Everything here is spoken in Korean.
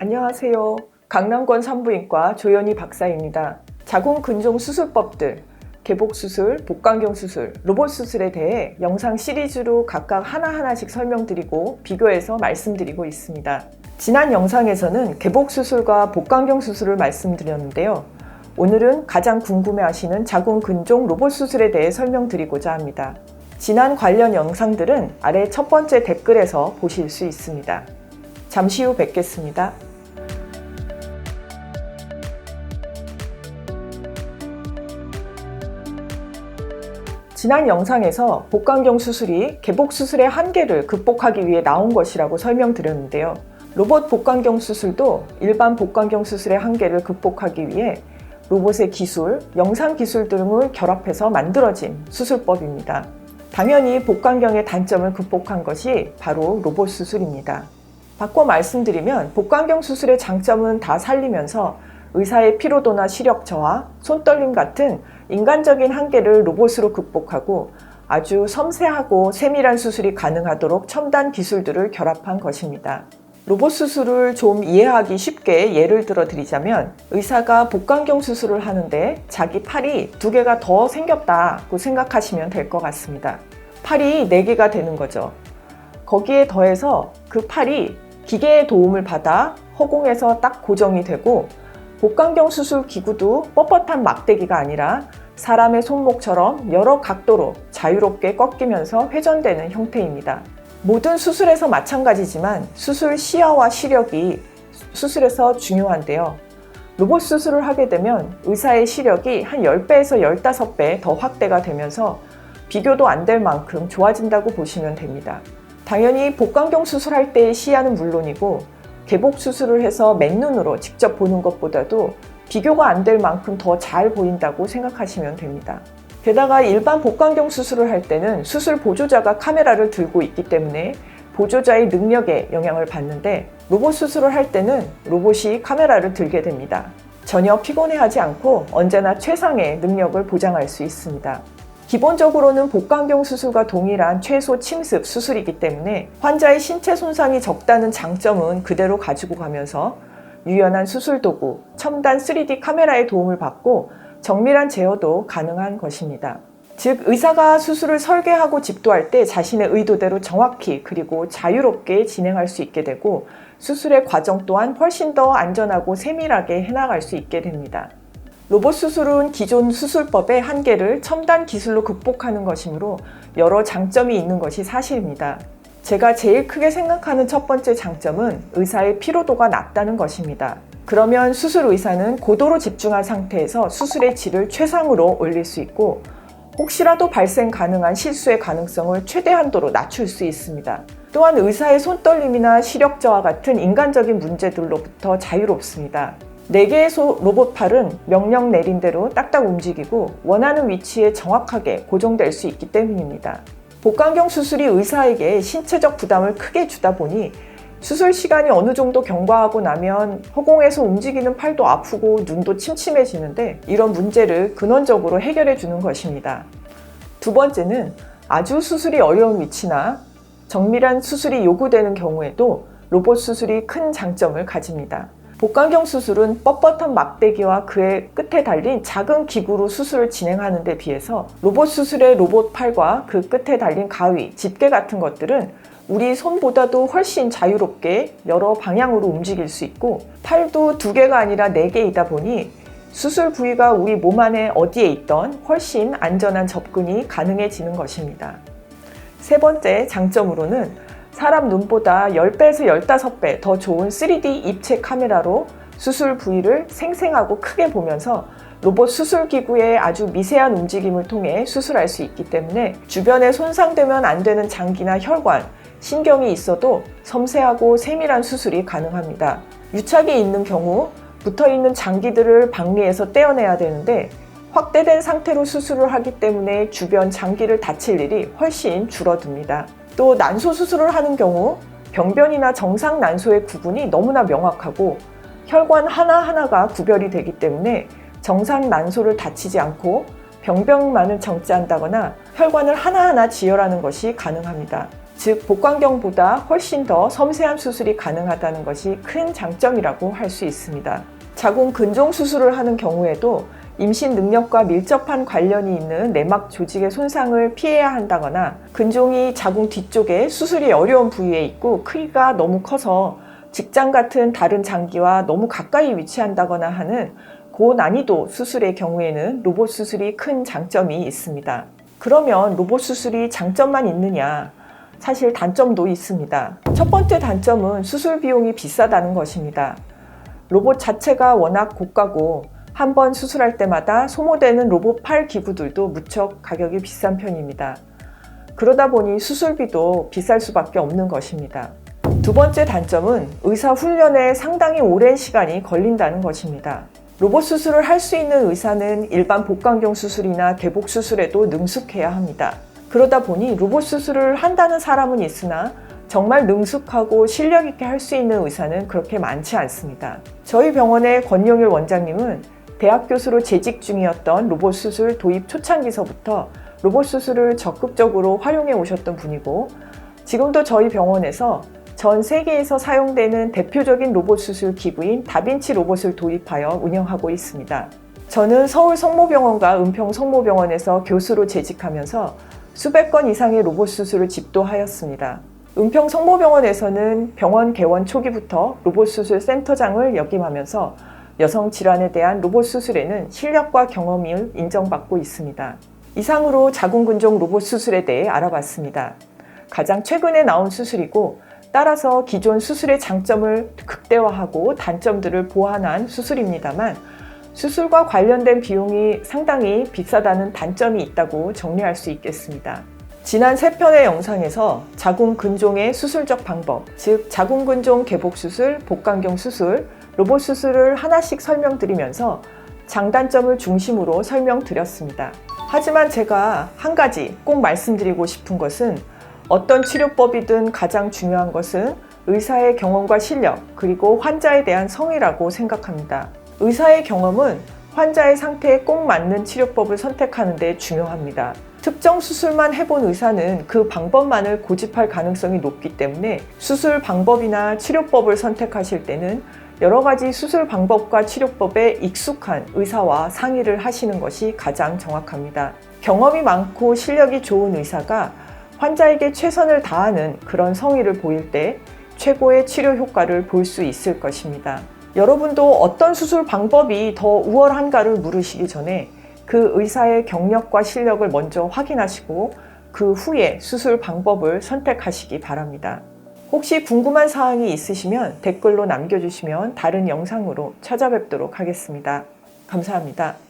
안녕하세요. 강남권 산부인과 조연희 박사입니다. 자궁 근종 수술법들, 개복 수술, 복강경 수술, 로봇 수술에 대해 영상 시리즈로 각각 하나하나씩 설명드리고 비교해서 말씀드리고 있습니다. 지난 영상에서는 개복 수술과 복강경 수술을 말씀드렸는데요. 오늘은 가장 궁금해 하시는 자궁 근종 로봇 수술에 대해 설명드리고자 합니다. 지난 관련 영상들은 아래 첫 번째 댓글에서 보실 수 있습니다. 잠시 후 뵙겠습니다. 지난 영상에서 복강경 수술이 개복 수술의 한계를 극복하기 위해 나온 것이라고 설명드렸는데요. 로봇 복강경 수술도 일반 복강경 수술의 한계를 극복하기 위해 로봇의 기술, 영상 기술 등을 결합해서 만들어진 수술법입니다. 당연히 복강경의 단점을 극복한 것이 바로 로봇 수술입니다. 바꿔 말씀드리면 복강경 수술의 장점은 다 살리면서 의사의 피로도나 시력 저하, 손떨림 같은 인간적인 한계를 로봇으로 극복하고 아주 섬세하고 세밀한 수술이 가능하도록 첨단 기술들을 결합한 것입니다. 로봇 수술을 좀 이해하기 쉽게 예를 들어 드리자면 의사가 복강경 수술을 하는데 자기 팔이 두 개가 더 생겼다고 생각하시면 될 것 같습니다. 팔이 네 개가 되는 거죠. 거기에 더해서 그 팔이 기계의 도움을 받아 허공에서 딱 고정이 되고 복강경 수술 기구도 뻣뻣한 막대기가 아니라 사람의 손목처럼 여러 각도로 자유롭게 꺾이면서 회전되는 형태입니다. 모든 수술에서 마찬가지지만 수술 시야와 시력이 수술에서 중요한데요. 로봇 수술을 하게 되면 의사의 시력이 한 10배에서 15배 더 확대가 되면서 비교도 안 될 만큼 좋아진다고 보시면 됩니다. 당연히 복강경 수술할 때의 시야는 물론이고 개복 수술을 해서 맨눈으로 직접 보는 것보다도 비교가 안 될 만큼 더 잘 보인다고 생각하시면 됩니다. 게다가 일반 복강경 수술을 할 때는 수술 보조자가 카메라를 들고 있기 때문에 보조자의 능력에 영향을 받는데 로봇 수술을 할 때는 로봇이 카메라를 들게 됩니다. 전혀 피곤해하지 않고 언제나 최상의 능력을 보장할 수 있습니다. 기본적으로는 복강경 수술과 동일한 최소 침습 수술이기 때문에 환자의 신체 손상이 적다는 장점은 그대로 가지고 가면서 유연한 수술 도구, 첨단 3D 카메라의 도움을 받고 정밀한 제어도 가능한 것입니다. 즉, 의사가 수술을 설계하고 집도할 때 자신의 의도대로 정확히 그리고 자유롭게 진행할 수 있게 되고 수술의 과정 또한 훨씬 더 안전하고 세밀하게 해나갈 수 있게 됩니다. 로봇 수술은 기존 수술법의 한계를 첨단 기술로 극복하는 것이므로 여러 장점이 있는 것이 사실입니다. 제가 제일 크게 생각하는 첫 번째 장점은 의사의 피로도가 낮다는 것입니다. 그러면 수술 의사는 고도로 집중한 상태에서 수술의 질을 최상으로 올릴 수 있고 혹시라도 발생 가능한 실수의 가능성을 최대한도로 낮출 수 있습니다. 또한 의사의 손떨림이나 시력 저하 같은 인간적인 문제들로부터 자유롭습니다. 4개의 로봇 팔은 명령 내린 대로 딱딱 움직이고 원하는 위치에 정확하게 고정될 수 있기 때문입니다. 복강경 수술이 의사에게 신체적 부담을 크게 주다 보니 수술 시간이 어느 정도 경과하고 나면 허공에서 움직이는 팔도 아프고 눈도 침침해지는데 이런 문제를 근원적으로 해결해 주는 것입니다. 두 번째는 아주 수술이 어려운 위치나 정밀한 수술이 요구되는 경우에도 로봇 수술이 큰 장점을 가집니다. 복강경 수술은 뻣뻣한 막대기와 그의 끝에 달린 작은 기구로 수술을 진행하는 데 비해서 로봇 수술의 로봇 팔과 그 끝에 달린 가위, 집게 같은 것들은 우리 손보다도 훨씬 자유롭게 여러 방향으로 움직일 수 있고 팔도 두 개가 아니라 네 개이다 보니 수술 부위가 우리 몸 안에 어디에 있던 훨씬 안전한 접근이 가능해지는 것입니다. 세 번째 장점으로는 사람 눈보다 10배에서 15배 더 좋은 3D 입체 카메라로 수술 부위를 생생하고 크게 보면서 로봇 수술 기구의 아주 미세한 움직임을 통해 수술할 수 있기 때문에 주변에 손상되면 안 되는 장기나 혈관, 신경이 있어도 섬세하고 세밀한 수술이 가능합니다. 유착이 있는 경우 붙어 있는 장기들을 박리에서 떼어내야 되는데 확대된 상태로 수술을 하기 때문에 주변 장기를 다칠 일이 훨씬 줄어듭니다. 또 난소 수술을 하는 경우 병변이나 정상 난소의 구분이 너무나 명확하고 혈관 하나하나가 구별이 되기 때문에 정상 난소를 다치지 않고 병변만을 정지한다거나 혈관을 하나하나 지혈하는 것이 가능합니다. 즉 복강경보다 훨씬 더 섬세한 수술이 가능하다는 것이 큰 장점이라고 할 수 있습니다. 자궁 근종 수술을 하는 경우에도 임신 능력과 밀접한 관련이 있는 내막 조직의 손상을 피해야 한다거나 근종이 자궁 뒤쪽에 수술이 어려운 부위에 있고 크기가 너무 커서 직장 같은 다른 장기와 너무 가까이 위치한다거나 하는 고난이도 수술의 경우에는 로봇 수술이 큰 장점이 있습니다. 그러면 로봇 수술이 장점만 있느냐? 사실 단점도 있습니다. 첫 번째 단점은 수술 비용이 비싸다는 것입니다. 로봇 자체가 워낙 고가고 한 번 수술할 때마다 소모되는 로봇 팔 기구들도 무척 가격이 비싼 편입니다. 그러다 보니 수술비도 비쌀 수밖에 없는 것입니다. 두 번째 단점은 의사 훈련에 상당히 오랜 시간이 걸린다는 것입니다. 로봇 수술을 할 수 있는 의사는 일반 복강경 수술이나 개복 수술에도 능숙해야 합니다. 그러다 보니 로봇 수술을 한다는 사람은 있으나 정말 능숙하고 실력 있게 할 수 있는 의사는 그렇게 많지 않습니다. 저희 병원의 권용일 원장님은 대학 교수로 재직 중이었던 로봇 수술 도입 초창기서부터 로봇 수술을 적극적으로 활용해 오셨던 분이고 지금도 저희 병원에서 전 세계에서 사용되는 대표적인 로봇 수술 기구인 다빈치 로봇을 도입하여 운영하고 있습니다. 저는 서울 성모병원과 은평 성모병원에서 교수로 재직하면서 수백 건 이상의 로봇 수술을 집도하였습니다. 은평 성모병원에서는 병원 개원 초기부터 로봇 수술 센터장을 역임하면서 여성 질환에 대한 로봇 수술에는 실력과 경험을 인정받고 있습니다. 이상으로 자궁근종 로봇 수술에 대해 알아봤습니다. 가장 최근에 나온 수술이고 따라서 기존 수술의 장점을 극대화하고 단점들을 보완한 수술입니다만 수술과 관련된 비용이 상당히 비싸다는 단점이 있다고 정리할 수 있겠습니다. 지난 세 편의 영상에서 자궁 근종의 수술적 방법, 즉 자궁 근종 개복 수술, 복강경 수술, 로봇 수술을 하나씩 설명드리면서 장단점을 중심으로 설명드렸습니다. 하지만 제가 한 가지 꼭 말씀드리고 싶은 것은 어떤 치료법이든 가장 중요한 것은 의사의 경험과 실력, 그리고 환자에 대한 성의라고 생각합니다. 의사의 경험은 환자의 상태에 꼭 맞는 치료법을 선택하는 데 중요합니다. 특정 수술만 해본 의사는 그 방법만을 고집할 가능성이 높기 때문에 수술 방법이나 치료법을 선택하실 때는 여러 가지 수술 방법과 치료법에 익숙한 의사와 상의를 하시는 것이 가장 정확합니다. 경험이 많고 실력이 좋은 의사가 환자에게 최선을 다하는 그런 성의를 보일 때 최고의 치료 효과를 볼 수 있을 것입니다. 여러분도 어떤 수술 방법이 더 우월한가를 물으시기 전에 그 의사의 경력과 실력을 먼저 확인하시고 그 후에 수술 방법을 선택하시기 바랍니다. 혹시 궁금한 사항이 있으시면 댓글로 남겨주시면 다른 영상으로 찾아뵙도록 하겠습니다. 감사합니다.